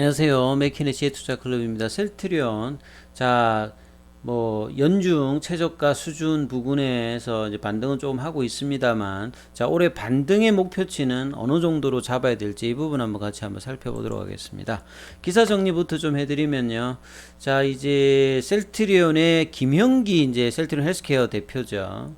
안녕하세요. 맥키네시의 투자 클럽입니다. 셀트리온. 자, 뭐 연중 최저가 수준 부근에서 이제 반등은 조금 하고 있습니다만 자, 올해 반등의 목표치는 어느 정도로 잡아야 될지 이 부분 한번 같이 한번 살펴보도록 하겠습니다. 기사 정리부터 좀 해 드리면요. 자, 이제 셀트리온의 김형기 이제 셀트리온 헬스케어 대표죠.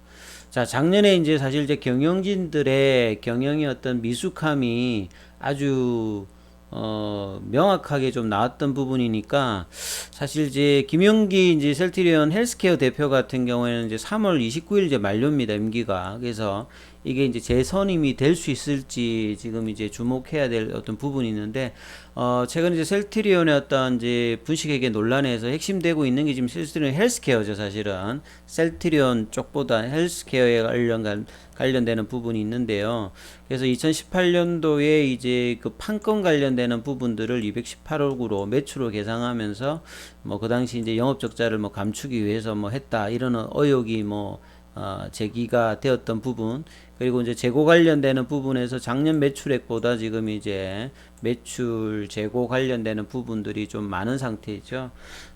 자, 작년에 이제 사실 이제 경영진들의 경영의 어떤 미숙함이 아주 어, 명확하게 좀 나왔던 부분이니까 사실 이제 김영기 이제 셀트리온 헬스케어 대표 같은 경우에는 이제 3월 29일 이제 만료입니다. 임기가. 그래서 이게 이제 재선임이 될 수 있을지 지금 이제 주목해야 될 어떤 부분이 있는데 어 최근 이제 셀트리온의 어떤 이제 분식회계 논란에서 핵심되고 있는 게 지금 셀트리온 헬스케어죠 사실은 셀트리온 쪽보다 헬스케어에 관련 관련되는 부분이 있는데요. 그래서 2018년도에 이제 그 판권 관련되는 부분들을 218억으로 매출로 계상하면서 뭐 그 당시 이제 영업 적자를 뭐 감추기 위해서 뭐 했다 이런 의혹이 뭐 어, 제기가 되었던 부분 그리고 이제 재고 관련되는 부분에서 작년 매출액보다 지금 이제 매출 재고 관련되는 부분들이 좀 많은 상태이죠.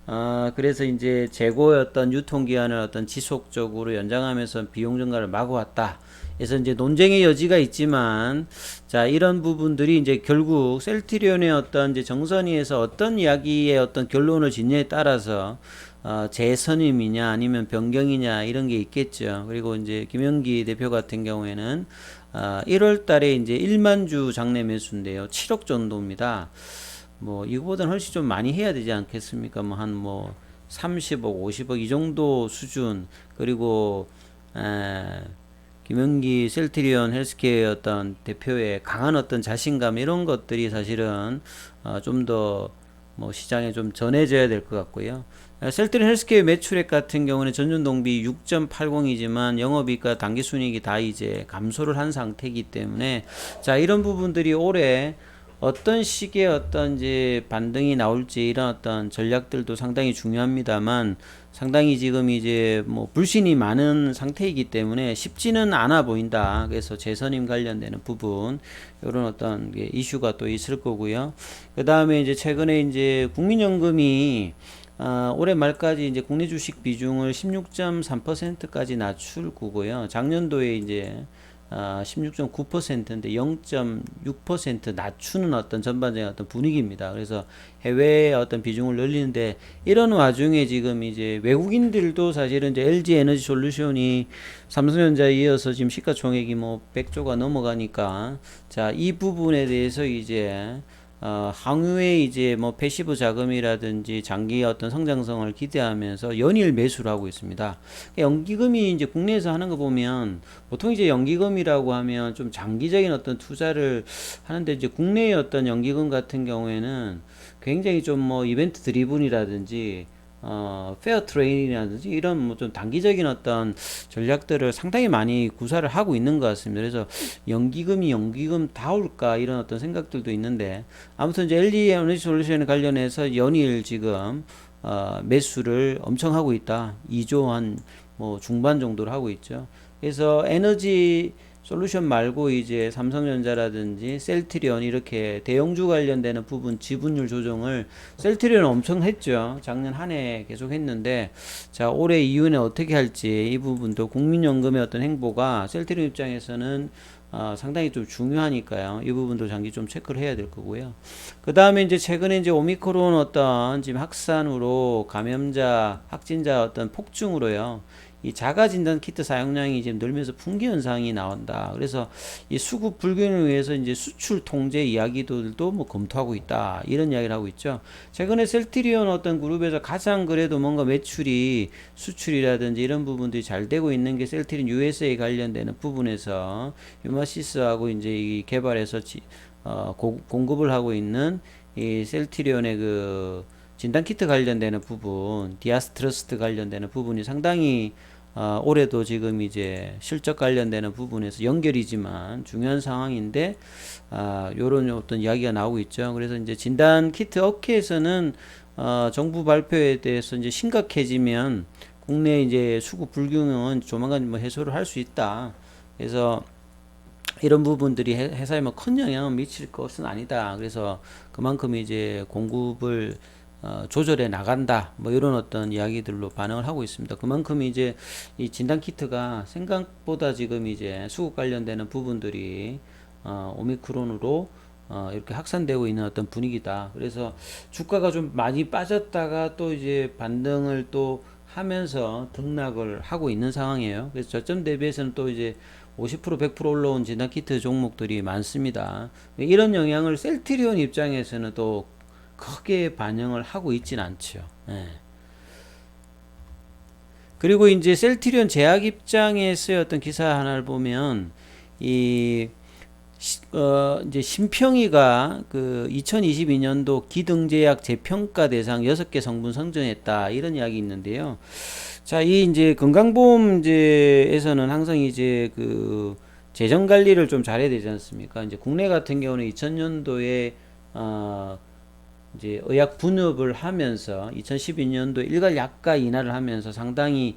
어, 그래서 이제 어떤 유통기한을 어떤 지속적으로 연장하면서 비용 증가를 막아왔다. 그래서 이제 논쟁의 여지가 있지만 자 이런 부분들이 이제 결국 셀트리온의 어떤 이제 정선위에서 어떤 이야기의 어떤 결론을 짓냐에 따라서 어, 재선임이냐 아니면 변경이냐 이런 게 있겠죠. 그리고 이제 김영기 대표 같은 경우에는 어, 1월 달에 이제 1만 주 장내 매수인데요. 7억 정도입니다. 뭐 이거보다는 훨씬 좀 많이 해야 되지 않겠습니까? 뭐 한뭐 30억, 50억 이 정도 수준 그리고 에, 김영기 셀트리온 헬스케어 어떤 대표의 강한 어떤 자신감 이런 것들이 사실은 어, 좀더 뭐 시장에 좀 전해져야 될 것 같고요. 셀트리온 헬스케어 매출액 같은 경우는 전년 동비 6.80이지만 영업이익과 당기순이익이 다 이제 감소를 한 상태이기 때문에 자 이런 부분들이 올해 어떤 시기에 어떤 이제 반등이 나올지 이런 어떤 전략들도 상당히 중요합니다만 상당히 지금 이제 뭐 불신이 많은 상태이기 때문에 쉽지는 않아 보인다. 그래서 재선임 관련되는 부분 이런 어떤 게 이슈가 또 있을 거고요. 그 다음에 이제 최근에 이제 국민연금이 아, 올해 말까지 이제 국내 주식 비중을 16.3%까지 낮출 거고요. 작년도에 이제 아, 16.9%인데 0.6% 낮추는 어떤 전반적인 어떤 분위기입니다. 그래서 해외의 어떤 비중을 늘리는데 이런 와중에 지금 이제 외국인들도 사실은 이제 LG 에너지 솔루션이 삼성전자에 이어서 지금 시가총액이 뭐 100조가 넘어가니까 자, 이 부분에 대해서 이제 어, 항우의 이제 뭐 패시브 자금이라든지 장기 어떤 성장성을 기대하면서 연일 매수를 하고 있습니다. 연기금이 이제 국내에서 하는 거 보면 보통 이제 연기금이라고 하면 좀 장기적인 어떤 투자를 하는데 이제 국내의 어떤 연기금 같은 경우에는 굉장히 좀 뭐 이벤트 드리븐이라든지 어, 페어 트레이닝이라든지 이런 뭐 좀 단기적인 어떤 전략들을 상당히 많이 구사를 하고 있는 것 같습니다. 그래서 연기금이 연기금 다 올까 이런 어떤 생각들도 있는데 아무튼 이제 LG 에너지 솔루션 관련해서 연일 지금 어, 매수를 엄청 하고 있다. 2조 한 뭐 중반 정도를 하고 있죠. 그래서 에너지 솔루션 말고 이제 삼성전자라든지 셀트리온 이렇게 대형주 관련되는 부분 지분율 조정을 셀트리온 엄청 했죠. 작년 한 해 계속 했는데 자 올해 이후에 어떻게 할지 이 부분도 국민연금의 어떤 행보가 셀트리온 입장에서는 어, 상당히 좀 중요하니까요. 이 부분도 장기 좀 체크를 해야 될 거고요. 그 다음에 이제 최근에 이제 오미크론 어떤 지금 확산으로 감염자, 확진자 어떤 폭증으로요. 이 자가 진단 키트 사용량이 지금 늘면서 풍기 현상이 나온다. 그래서 이 수급 불균을 위해서 이제 수출 통제 이야기들도 뭐 검토하고 있다. 이런 이야기를 하고 있죠. 최근에 셀트리온 어떤 그룹에서 가장 그래도 뭔가 매출이 수출이라든지 이런 부분들이 잘 되고 있는 게 셀트리온 USA 관련되는 부분에서 유마시스하고 이제 이 개발해서 지, 어, 고, 공급을 하고 있는 이 셀트리온의 그 진단 키트 관련되는 부분, 디아스트러스트 관련되는 부분이 상당히 어, 올해도 지금 이제 실적 관련되는 부분에서 연결이지만 중요한 상황인데 아, 요런 어떤 이야기가 나오고 있죠. 그래서 이제 진단 키트 업계에서는 어, 정부 발표에 대해서 이제 심각해지면 국내 이제 수급 불균형은 조만간 뭐 해소를 할 수 있다. 그래서 이런 부분들이 회- 회사에 뭐 큰 영향을 미칠 것은 아니다. 그래서 그만큼 이제 공급을 어, 조절해 나간다. 뭐 이런 어떤 이야기들로 반응을 하고 있습니다. 그만큼 이제 이 진단 키트가 생각보다 지금 이제 수급 관련되는 부분들이 어, 오미크론으로 어, 이렇게 확산되고 있는 어떤 분위기다. 그래서 주가가 좀 많이 빠졌다가 또 이제 반등을 또 하면서 등락을 하고 있는 상황이에요. 그래서 저점 대비해서는 또 이제 50% 100% 올라온 진단 키트 종목들이 많습니다. 이런 영향을 셀트리온 입장에서는 또 크게 반영을 하고 있진 않죠. 예. 그리고 이제 셀트리온 제약 입장에서의 어떤 기사 하나를 보면 이 시- 어, 이제 심평이가 그 2022년도 기등제약 재평가 대상 6개 성분 선정했다. 이런 이야기 있는데요. 자, 이 이제 건강보험제에서는 항상 이제 그 재정 관리를 좀 잘해야 되지 않습니까? 이제 국내 같은 경우는 2000년도에 어, 이제 의약 분업을 하면서 2012년도 일괄 약가 인하를 하면서 상당히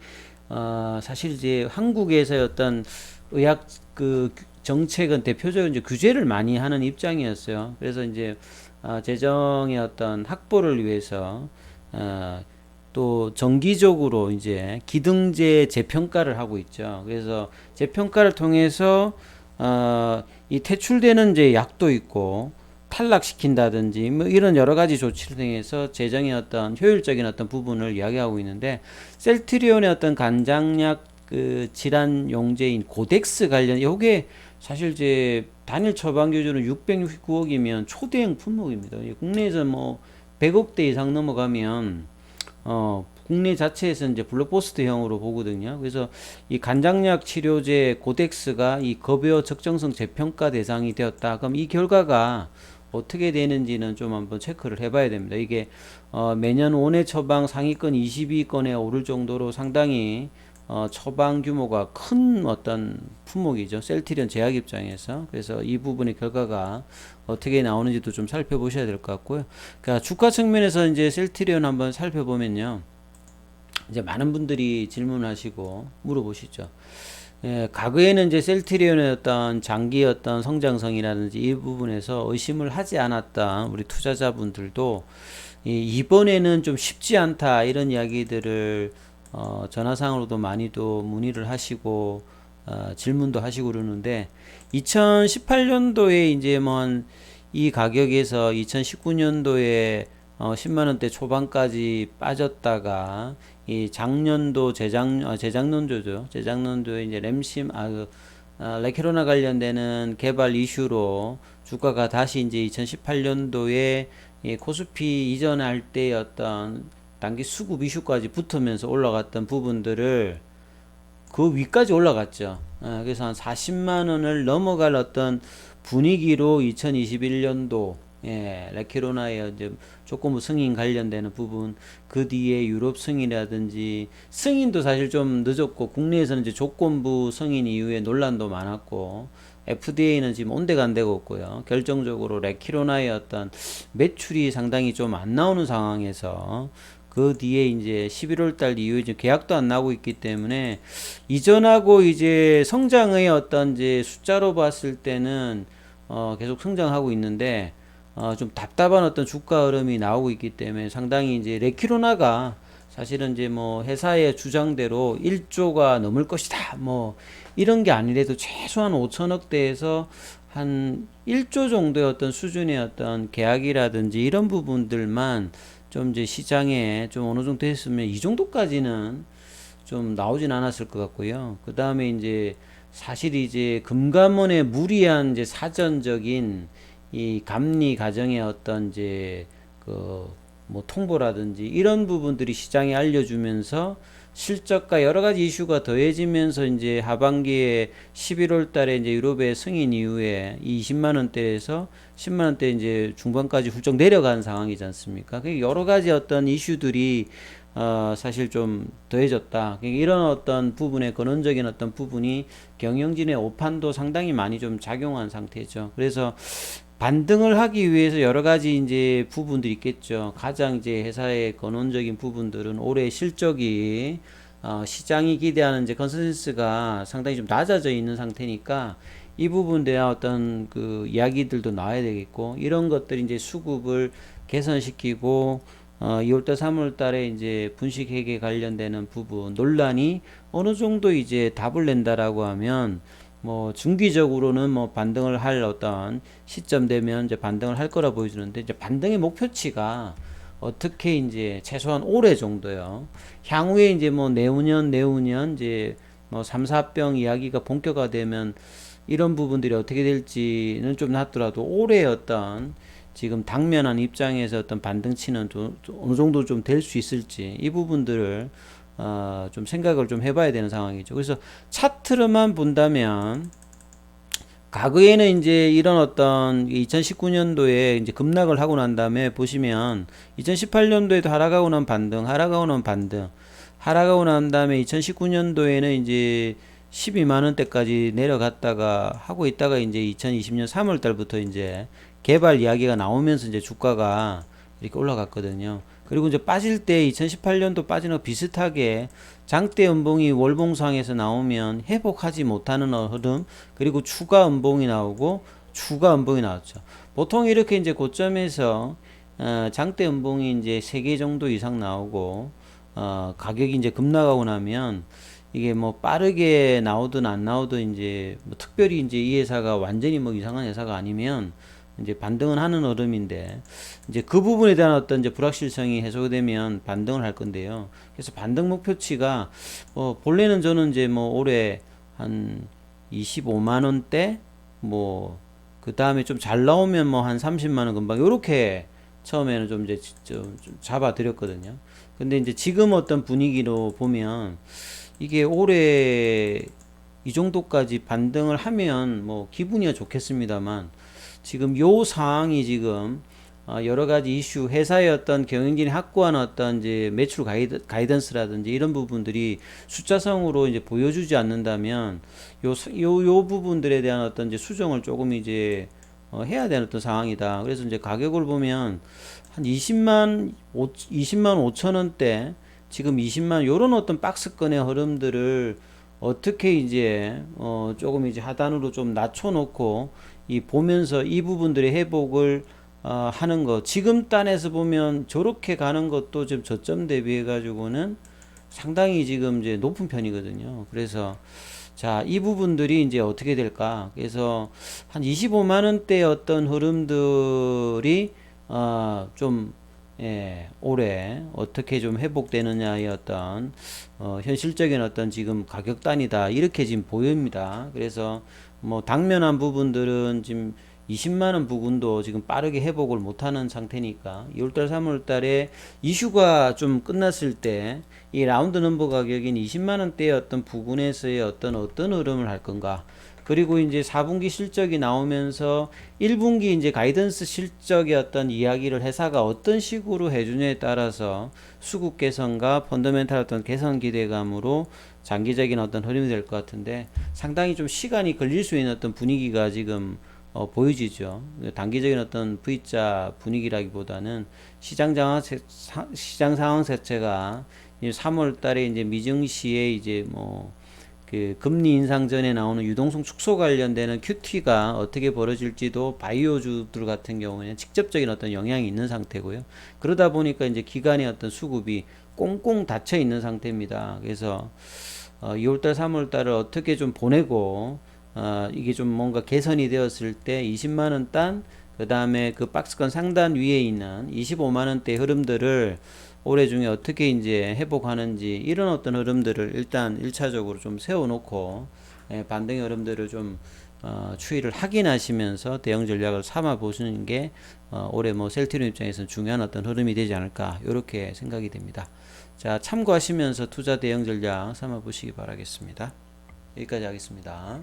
어 사실 이제 한국에서의 어떤 의학 그 규- 정책은 대표적인 이제 규제를 많이 하는 입장이었어요. 그래서 이제 어 재정의 어떤 확보를 위해서 어 또 정기적으로 이제 기등재 재평가를 하고 있죠. 그래서 재평가를 통해서 어 이 퇴출되는 이제 약도 있고 탈락시킨다든지 뭐 이런 여러 가지 조치를 통해서 재정의 어떤 효율적인 어떤 부분을 이야기하고 있는데 셀트리온의 어떤 간장약 그 질환 용제인 고덱스 관련 요게 사실 이제 단일 처방 기준은 669억이면 초대형 품목입니다. 이 국내에서 뭐 100억대 이상 넘어가면 어 국내 자체에서 이제 블록버스터형으로 보거든요. 그래서 이 간장약 치료제 고덱스가 이 급여 적정성 재평가 대상이 되었다. 그럼 이 결과가 어떻게 되는지는 좀 한번 체크를 해봐야 됩니다. 이게 어, 매년 원외 처방 상위권 22건에 오를 정도로 상당히 어, 처방 규모가 큰 어떤 품목이죠. 셀트리온 제약 입장에서. 그래서 이 부분의 결과가 어떻게 나오는지도 좀 살펴보셔야 될 것 같고요. 그러니까 주가 측면에서 이제 셀트리온 한번 살펴보면요. 이제 많은 분들이 질문하시고 물어보시죠. 예, 과거에는 이제 셀트리온의 어떤 장기 어떤 성장성이라든지 이 부분에서 의심을 하지 않았던 우리 투자자분들도 이, 이번에는 좀 쉽지 않다. 이런 이야기들을 어, 전화상으로도 많이도 문의를 하시고 어, 질문도 하시고 그러는데 2018년도에 이제 뭐 이 가격에서 2019년도에 어, 10만 원대 초반까지 빠졌다가 이 작년도 재작 어, 재작년도죠. 재작년도에 이제 램심 아 그, 아, 레케로나 관련되는 개발 이슈로 주가가 다시 이제 2018년도에 이 코스피 이전할 때의 어떤 단기 수급 이슈까지 붙으면서 올라갔던 부분들을 그 위까지 올라갔죠. 어, 그래서 한 40만 원을 넘어갈 어떤 분위기로 2021년도 예, 레키로나의 이제 조건부 승인 관련되는 부분, 그 뒤에 유럽 승인이라든지 승인도 사실 좀 늦었고 국내에서는 이제 조건부 승인 이후에 논란도 많았고 FDA는 지금 되고 있고요. 결정적으로 레키로나의 어떤 매출이 상당히 좀 안 나오는 상황에서 그 뒤에 이제 11월 달 이후에 이제 계약도 안 나오고 있기 때문에 이전하고 이제 성장의 어떤 이제 숫자로 봤을 때는 어 계속 성장하고 있는데 어 좀 답답한 어떤 주가 흐름이 나오고 있기 때문에 상당히 이제 레키로나가 사실은 이제 뭐 회사의 주장대로 1조가 넘을 것이다 뭐 이런 게 아니래도 최소한 5천억대에서 한 1조 정도의 어떤 수준의 어떤 계약이라든지 이런 부분들만 좀 이제 시장에 좀 어느 정도 했으면 이 정도까지는 좀 나오진 않았을 것 같고요. 그 다음에 이제 사실 이제 금감원의 무리한 이제 사전적인 이 감리 과정의 어떤 이제 그 뭐 통보라든지 이런 부분들이 시장에 알려주면서 실적과 여러 가지 이슈가 더해지면서 이제 하반기에 11월 달에 이제 유럽의 승인 이후에 이 20만 원대에서 10만 원대 이제 중반까지 훌쩍 내려간 상황이지 않습니까? 그 여러 가지 어떤 이슈들이 어 사실 좀 더해졌다. 그러니까 이런 어떤 부분의 근원적인 어떤 부분이 경영진의 오판도 상당히 많이 좀 작용한 상태죠. 그래서 반등을 하기 위해서 여러 가지 이제 부분들이 있겠죠. 가장 이제 회사의 근원적인 부분들은 올해 실적이 어, 시장이 기대하는 이제 컨센서스가 상당히 좀 낮아져 있는 상태니까 이 부분에 대한 어떤 그 이야기들도 나와야 되겠고 이런 것들이 이제 수급을 개선시키고 어 2월달 3월달에 이제 분식회계 관련되는 부분 논란이 어느 정도 이제 답을 낸다라고 하면 뭐 중기적으로는 뭐 반등을 할 어떤 시점 되면 이제 반등을 할 거라 보여주는데 이제 반등의 목표치가 어떻게 이제 최소한 올해 정도요. 향후에 이제 뭐 내후년 내후년 이제 뭐 3, 4병 이야기가 본격화되면 이런 부분들이 어떻게 될지는 좀 놨더라도 올해 어떤 지금 당면한 입장에서 어떤 반등치는 좀, 좀 어느 정도 좀 될 수 있을지 이 부분들을 어, 좀 생각을 좀 해봐야 되는 상황이죠. 그래서 차트로만 본다면 과거에는 이제 이런 어떤 2019년도에 이제 급락을 하고 난 다음에 보시면 2018년도에도 하락하고 난 반등, 하락하고 난 반등, 하락하고 난 다음에 2019년도에는 이제 12만 원대까지 내려갔다가 하고 있다가 이제 2020년 3월 달부터 이제 개발 이야기가 나오면서 이제 주가가 이렇게 올라갔거든요. 그리고 이제 빠질 때 2018년도 빠지는 거 비슷하게 장대 음봉이 월봉상에서 나오면 회복하지 못하는 흐름 그리고 추가 음봉이 나오고 추가 음봉이 나왔죠. 보통 이렇게 이제 고점에서 어, 장대 음봉이 이제 세 개 정도 이상 나오고 어, 가격이 이제 급락하고 나면 이게 뭐 빠르게 나오든 안 나오든 이제 뭐 특별히 이제 이 회사가 완전히 뭐 이상한 회사가 아니면 이제 반등은 하는 흐름인데 이제 그 부분에 대한 어떤 이제 불확실성이 해소되면 반등을 할 건데요. 그래서 반등 목표치가 뭐 본래는 저는 이제 뭐 올해 한 25만 원대 뭐 그 다음에 좀 잘 나오면 뭐 한 30만 원 금방 요렇게 처음에는 좀 이제 좀, 좀 잡아 드렸거든요. 근데 이제 지금 어떤 분위기로 보면 이게 올해 이 정도까지 반등을 하면 뭐 기분이야 좋겠습니다만 지금 요 상황이 지금 어 여러 가지 이슈 회사의 어떤 경영진이 확고한 어떤 이제 매출 가이드, 가이던스라든지 이런 부분들이 숫자성으로 이제 보여주지 않는다면 요 요 요 부분들에 대한 어떤 이제 수정을 조금 이제 어 해야 되는 어떤 상황이다. 그래서 이제 가격을 보면 한 20만 5, 20만 5천 원대 지금 20만 요런 어떤 박스권의 흐름들을 어떻게 이제 어 조금 이제 하단으로 좀 낮춰 놓고 이 보면서 이 부분들의 회복을 어 하는 거 지금 단에서 보면 저렇게 가는 것도 지금 저점 대비해 가지고는 상당히 지금 이제 높은 편이거든요. 그래서 자, 이 부분들이 이제 어떻게 될까? 그래서 한 25만 원대 어떤 흐름들이 어 좀 예, 올해 어떻게 좀 회복되느냐의 어떤 어, 현실적인 어떤 지금 가격단이다 이렇게 지금 보입니다. 그래서 뭐 당면한 부분들은 지금 20만 원 부분도 지금 빠르게 회복을 못하는 상태니까 2월달 3월달에 이슈가 좀 끝났을 때 이 라운드 넘버 가격인 20만 원대의 어떤 부분에서의 어떤 어떤 흐름을 할 건가. 그리고 이제 4분기 실적이 나오면서 1분기 이제 가이던스 실적의 어떤 이야기를 회사가 어떤 식으로 해주냐에 따라서 수급 개선과 펀더멘탈 어떤 개선 기대감으로 장기적인 어떤 흐름이 될 것 같은데 상당히 좀 시간이 걸릴 수 있는 어떤 분위기가 지금 어, 보여지죠. 단기적인 어떤 V자 분위기라기보다는 시장 상황, 시장 상황 자체가 3월 달에 이제 미증시에 이제 뭐 그 금리 인상 전에 나오는 유동성 축소 관련되는 QT가 어떻게 벌어질지도 바이오주들 같은 경우에는 직접적인 어떤 영향이 있는 상태고요. 그러다 보니까 이제 기간의 어떤 수급이 꽁꽁 닫혀 있는 상태입니다. 그래서 어, 2월달, 3월달을 어떻게 좀 보내고 어, 이게 좀 뭔가 개선이 되었을 때 20만 원 단, 그 다음에 그 박스권 상단 위에 있는 25만 원대 흐름들을 올해 중에 어떻게 이제 회복하는지 이런 어떤 흐름들을 일단 1차적으로 좀 세워놓고 예, 반등의 흐름들을 좀 어, 추이를 확인하시면서 대응 전략을 삼아 보시는 게 어, 올해 뭐 셀트리온 입장에서는 중요한 어떤 흐름이 되지 않을까 이렇게 생각이 됩니다. 자 참고하시면서 투자 대응 전략 삼아 보시기 바라겠습니다. 여기까지 하겠습니다.